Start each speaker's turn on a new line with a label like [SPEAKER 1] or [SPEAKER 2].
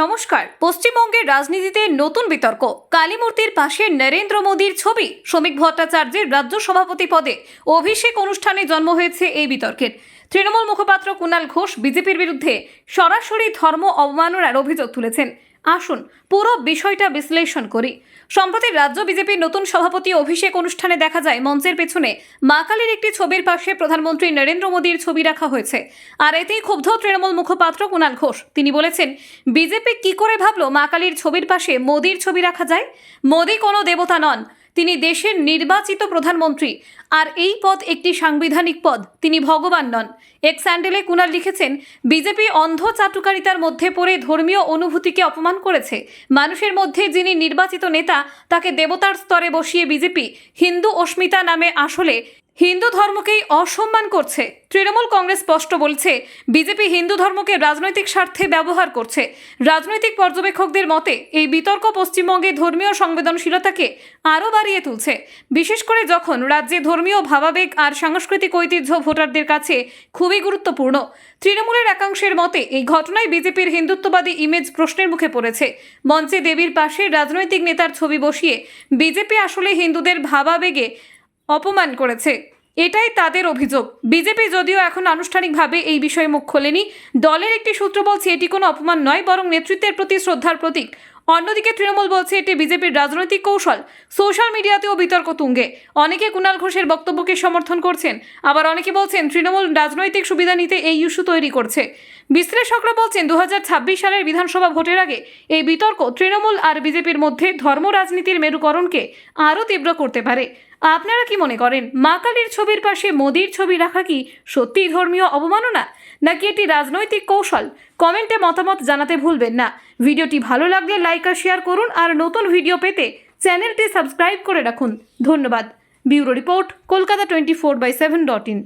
[SPEAKER 1] নমস্কার। পশ্চিমবঙ্গের রাজনীতিতে নতুন বিতর্ক। কালীমূর্তির পাশে নরেন্দ্র মোদীর ছবি। শ্রমিক ভট্টাচার্যের রাজ্য সভাপতি পদে অভিষেক অনুষ্ঠানে জন্ম হয়েছে এই বিতর্কের। তৃণমূল মুখপাত্র কুণাল ঘোষ বিজেপির বিরুদ্ধে সরাসরি ধর্ম অবমাননার অভিযোগ তুলেছেন। আসুন, পুরো বিষয়টা বিশ্লেষণ করি। সম্প্রতি রাজ্য বিজেপির নতুন সভাপতি অভিষেক অনুষ্ঠানে দেখা যায়, মঞ্চের পেছনে মা কালীর একটি ছবির পাশে প্রধানমন্ত্রী নরেন্দ্র মোদীর ছবি রাখা হয়েছে। আর এতেই ক্ষুব্ধ তৃণমূল মুখপাত্র কুণাল ঘোষ। তিনি বলেছেন, বিজেপি কি করে ভাবলো মা কালীর ছবির পাশে মোদীর ছবি রাখা যায়? মোদী কোনো দেবতা নন তিনি দেশের নির্বাচিত প্রধানমন্ত্রী। আর এই পদ একটি সাংবিধানিক পদ। তিনি ভগবান নন। এক স্যান্ডেলে কুনার লিখেছেন, বিজেপি অন্ধ চাটুকারিতার মধ্যে পড়ে ধর্মীয় অনুভূতিকে অপমান করেছে। মানুষের মধ্যে যিনি নির্বাচিত নেতা, তাকে দেবতার স্তরে বসিয়ে বিজেপি হিন্দু অস্মিতা নামে আসলে হিন্দু ধর্মকেই অসম্মান করছে। তৃণমূল কংগ্রেস স্পষ্ট বলছে, বিজেপি হিন্দু ধর্মকে রাজনৈতিক স্বার্থে ব্যবহার করছে। রাজনৈতিক পর্যবেক্ষকদের মতে, এই বিতর্ক পশ্চিমবঙ্গে ধর্মীয় সংবেদনশীলতাকে আরও বাড়িয়ে তুলছে। বিশেষ করে যখন রাজ্যে ধর্মীয় ভাবাবেগ আর সাংস্কৃতিক ঐতিহ্য ভোটারদের কাছে খুবই গুরুত্বপূর্ণ। তৃণমূলের একাংশের মতে, এই ঘটনায় বিজেপির হিন্দুত্ববাদী ইমেজ প্রশ্নের মুখে পড়েছে। মঞ্চে দেবীর পাশে রাজনৈতিক নেতার ছবি বসিয়ে, বিজেপি আসলে হিন্দুদের ভাবাবেগে অপমান করেছে। এটাই তাদের অভিযোগ। বিজেপি যদিও এখন আনুষ্ঠানিকভাবে এই বিষয়ে মুখ খোলেনি, দলের একটি সূত্র বলছে এটি কোনো অপমান নয়, বরং নেতৃত্বের প্রতি শ্রদ্ধার প্রতীক। অন্যদিকে তৃণমূল বলছে এটি বিজেপির রাজনৈতিক কৌশল। সোশ্যাল মিডিয়াতেও বিতর্ক তুঙ্গে। অনেকে কুণাল ঘোষের বক্তব্যকে সমর্থন করছেন। আবার অনেকে বলছেন তৃণমূল রাজনৈতিক সুবিধা নিতে এই ইস্যু তৈরি করছে। বিশ্লেষকরা বলছেন দু হাজার ছাব্বিশ সালের বিধানসভা ভোটের আগে এই বিতর্ক তৃণমূল আর বিজেপির মধ্যে ধর্ম রাজনীতির মেরুকরণকে আরও তীব্র করতে পারে। আপনারা কি মনে করেন, মা কালীর ছবির পাশে মোদির ছবি রাখা কি সত্যিই ধর্মীয় অবমাননা? নাকি এটি রাজনৈতিক কৌশল? কমেন্টে মতামত জানাতে ভুলবেন না। ভিডিওটি ভালো লাগলে লাইক আর শেয়ার করুন আর নতুন ভিডিও পেতে চ্যানেলটি সাবস্ক্রাইব করে রাখুন। ধন্যবাদ। Bureau report, Kolkata twenty four by seven dot in.